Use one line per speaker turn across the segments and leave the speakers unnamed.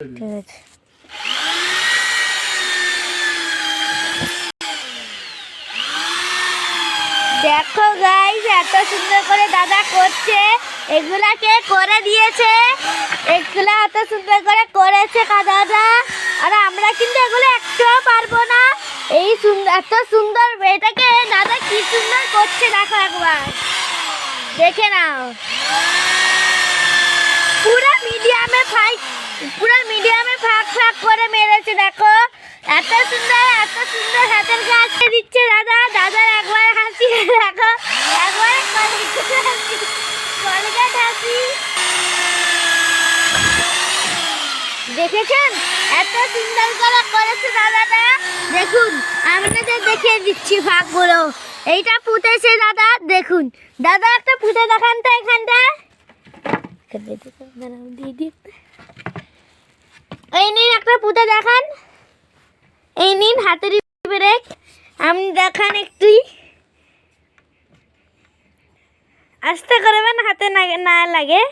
আছে দেখো গাইস এত সুন্দর করে দাদা করছে। এগুলা কে করে দিয়েছে? এগুলা এত সুন্দর করে করেছে দাদা? আর আমরা কিন্তু এগুলো একটাও পারব না। এই সুন্দর এত সুন্দর এটাকে দাদা কি সুন্দর করছে, দেখো একবার। দেখে নাও পুরো মিডিয়ামে ফাইট পুরো মিডিয়ামে ফাঁক ফাঁক করে মেরেছে, দেখো। এত সুন্দর এত সুন্দর হাতের কাজ দিচ্ছে দাদা। দাদার একবার হাসি, দেখো। একবার কলগেট হাসি দেখেছেন? এত সুন্দর করে করেছে দাদাটা। দেখুন আপনাদের দেখিয়ে দিচ্ছি ফাঁকগুলো। এইটা পুঁতেছে দাদা, দেখুন। দাদা, একটা পুঁতে দেখান তো এখানটা একটা। এই নিন একটা পুঁতে দেখান। এই নিন হাতের ব্রেক। আপনি দেখান একটু। আস্তে করবেন হাতে না না লাগে।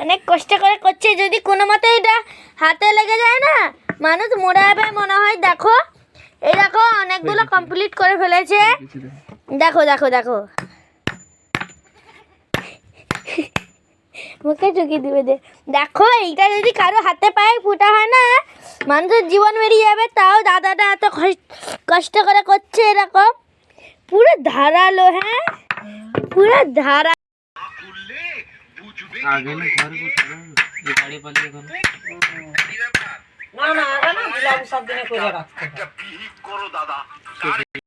অনেক কষ্ট করে করছে যদি কোনো মতে এটা হাতে লেগে যায় না মানুষ মরে হবে মনে হয় দেখো। এই দেখো অনেকগুলো কমপ্লিট করে ফেলেছে। দেখো দেখো দেখো। মুখে ঢুকিয়ে দিবে দে। দেখো এইটা যদি কারও হাতে পায়ে ফুটা হয় না মানুষের জীবন বেরিয়ে যাবে তাও দাদাটা এত কষ্ট- কষ্ট করে করছে এরকম। পুরো ধারালো হ্যাঁ? পুরো ধারা
আগে না? ঘর করছিলাম যে গাড়ি পালিয়ে গেল
না না আগে না দিলাম সব দিনে করে রাখতে